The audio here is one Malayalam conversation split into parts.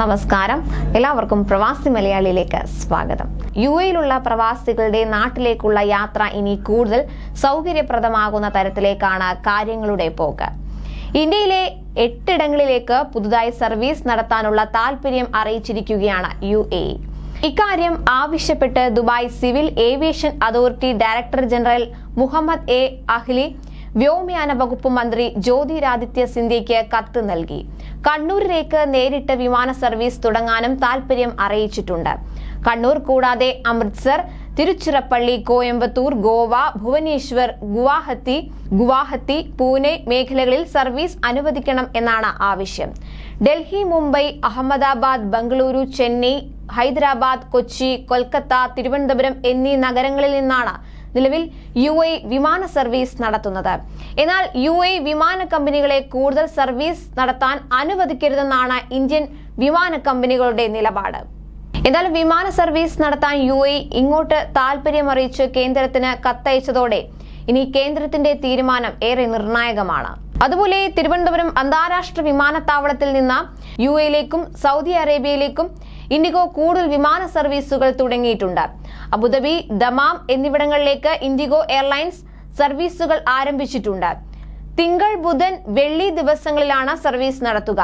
നമസ്കാരം. എല്ലാവർക്കും പ്രവാസി മലയാളിയിലേക്ക് സ്വാഗതം. യു എയിലുള്ള പ്രവാസികളുടെ നാട്ടിലേക്കുള്ള യാത്ര ഇനി കൂടുതൽ സൗകര്യപ്രദമാകുന്ന തരത്തിലേക്കാണ് കാര്യങ്ങളുടെ പോക്ക്. ഇന്ത്യയിലെ എട്ടിടങ്ങളിലേക്ക് പുതുതായി സർവീസ് നടത്താനുള്ള താൽപര്യം അറിയിച്ചിരിക്കുകയാണ് യു എ. ഇക്കാര്യം ആവശ്യപ്പെട്ട് Dubai civil aviation authority director general Muhammad A Ahli വ്യോമയാന വകുപ്പ് മന്ത്രി ജ്യോതിരാദിത്യ സിന്ധ്യയ്ക്ക് കത്ത് നൽകി. കണ്ണൂരിലേക്ക് നേരിട്ട് വിമാന സർവീസ് തുടങ്ങാനും താൽപര്യം അറിയിച്ചിട്ടുണ്ട്. കണ്ണൂർ കൂടാതെ അമൃത്സർ തിരുച്ചിറപ്പള്ളി കോയമ്പത്തൂർ ഗോവ ഭുവനേശ്വർ ഗുവാഹത്തി ഗുവാഹത്തി പൂനെ മേഖലകളിൽ സർവീസ് അനുവദിക്കണം എന്നാണ് ആവശ്യം. ഡൽഹി മുംബൈ അഹമ്മദാബാദ് ബംഗളൂരു ചെന്നൈ ഹൈദരാബാദ് കൊച്ചി കൊൽക്കത്ത തിരുവനന്തപുരം എന്നീ നഗരങ്ങളിൽ നിന്നാണ് നിലവിൽ യു എ വിമാന സർവീസ് നടത്തുന്നത്. എന്നാൽ യു എ വിമാന കമ്പനികളെ കൂടുതൽ സർവീസ് നടത്താൻ അനുവദിക്കരുതെന്നാണ് ഇന്ത്യൻ വിമാന കമ്പനികളുടെ നിലപാട്. എന്നാൽ വിമാന സർവീസ് നടത്താൻ യു എ ഇങ്ങോട്ട് താൽപര്യമറിയിച്ച് കേന്ദ്രത്തിന് കത്തയച്ചതോടെ ഇനി കേന്ദ്രത്തിന്റെ തീരുമാനം ഏറെ നിർണായകമാണ്. അതുപോലെ തിരുവനന്തപുരം അന്താരാഷ്ട്ര വിമാനത്താവളത്തിൽ നിന്ന് യു എയിലേക്കും സൗദി അറേബ്യയിലേക്കും ഇൻഡിഗോ കൂടുതൽ വിമാന സർവീസുകൾ തുടങ്ങിയിട്ടുണ്ട്. അബുദാബി ദമാം എന്നിവിടങ്ങളിലേക്ക് ഇൻഡിഗോ എയർലൈൻസ് സർവീസുകൾ ആരംഭിച്ചിട്ടുണ്ട്. തിങ്കൾ ബുധൻ വെള്ളി ദിവസങ്ങളിലാണ് സർവീസ് നടത്തുക.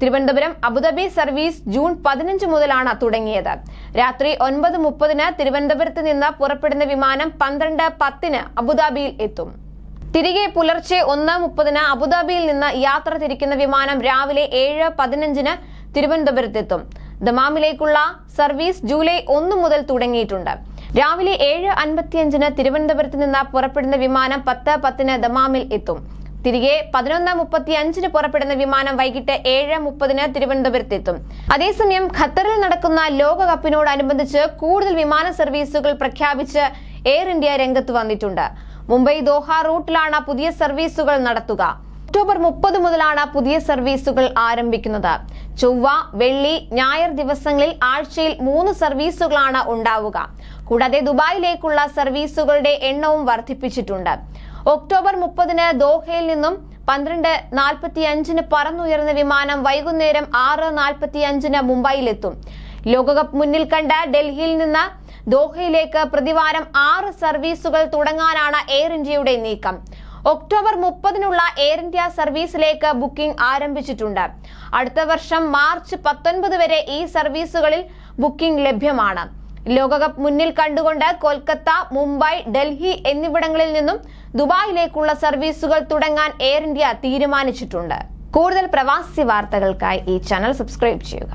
തിരുവനന്തപുരം അബുദാബി സർവീസ് ജൂൺ പതിനഞ്ച് മുതലാണ് തുടങ്ങിയത്. രാത്രി ഒൻപത് മുപ്പതിന് തിരുവനന്തപുരത്ത് നിന്ന് പുറപ്പെടുന്ന വിമാനം പന്ത്രണ്ട് പത്തിന് അബുദാബിയിൽ എത്തും. തിരികെ പുലർച്ചെ ഒന്ന് മുപ്പതിന് അബുദാബിയിൽ നിന്ന് യാത്ര തിരിക്കുന്ന വിമാനം രാവിലെ ഏഴ് പതിനഞ്ചിന് തിരുവനന്തപുരത്തെത്തും. ദമാമിലേക്കുള്ള സർവീസ് ജൂലൈ ഒന്ന് മുതൽ തുടങ്ങിയിട്ടുണ്ട്. രാവിലെ ഏഴ് അൻപത്തിയഞ്ചിന് തിരുവനന്തപുരത്ത് നിന്ന് പുറപ്പെടുന്ന വിമാനം പത്ത് പത്തിന് ദമാമിൽ എത്തും. തിരികെ പതിനൊന്ന് മുപ്പത്തി അഞ്ചിന് പുറപ്പെടുന്ന വിമാനം വൈകിട്ട് ഏഴ് മുപ്പതിന് തിരുവനന്തപുരത്ത് എത്തും. അതേസമയം ഖത്തറിൽ നടക്കുന്ന ലോകകപ്പിനോടനുബന്ധിച്ച് കൂടുതൽ വിമാന സർവീസുകൾ പ്രഖ്യാപിച്ച് എയർ ഇന്ത്യ രംഗത്ത് വന്നിട്ടുണ്ട്. മുംബൈ ദോഹ റൂട്ടിലാണ് പുതിയ സർവീസുകൾ നടത്തുക. ഒക്ടോബർ മുപ്പത് മുതലാണ് പുതിയ സർവീസുകൾ ആരംഭിക്കുന്നത്. ചൊവ്വ വെള്ളി ഞായർ ദിവസങ്ങളിൽ ആഴ്ചയിൽ മൂന്ന് സർവീസുകളാണ് ഉണ്ടാവുക. കൂടാതെ ദുബായിലേക്കുള്ള സർവീസുകളുടെ എണ്ണവും വർദ്ധിപ്പിച്ചിട്ടുണ്ട്. ഒക്ടോബർ മുപ്പതിന് ദോഹയിൽ നിന്നും പന്ത്രണ്ട് നാൽപ്പത്തി അഞ്ചിന് പറന്നുയർന്ന വിമാനം വൈകുന്നേരം ആറ് നാൽപ്പത്തി അഞ്ചിന് മുംബൈയിലെത്തും. ലോകകപ്പ് മുന്നിൽ കണ്ട ഡൽഹിയിൽ നിന്ന് ദോഹയിലേക്ക് പ്രതിവാരം ആറ് സർവീസുകൾ തുടങ്ങാനാണ് എയർ ഇന്ത്യയുടെ നീക്കം. ഒക്ടോബർ മുപ്പതിനുള്ള എയർ ഇന്ത്യ സർവീസിലേക്ക് ബുക്കിംഗ് ആരംഭിച്ചിട്ടുണ്ട്. അടുത്ത വർഷം മാർച്ച് പത്തൊൻപത് വരെ ഈ സർവീസുകളിൽ ബുക്കിംഗ് ലഭ്യമാണ്. ലോകകപ്പ് മുന്നിൽ കണ്ടുകൊണ്ട് കൊൽക്കത്ത മുംബൈ ഡൽഹി എന്നിവിടങ്ങളിൽ നിന്നും ദുബായിലേക്കുള്ള സർവീസുകൾ തുടങ്ങാൻ എയർ ഇന്ത്യ തീരുമാനിച്ചിട്ടുണ്ട്. കൂടുതൽ പ്രവാസി വാർത്തകൾക്കായി ഈ ചാനൽ സബ്സ്ക്രൈബ് ചെയ്യുക.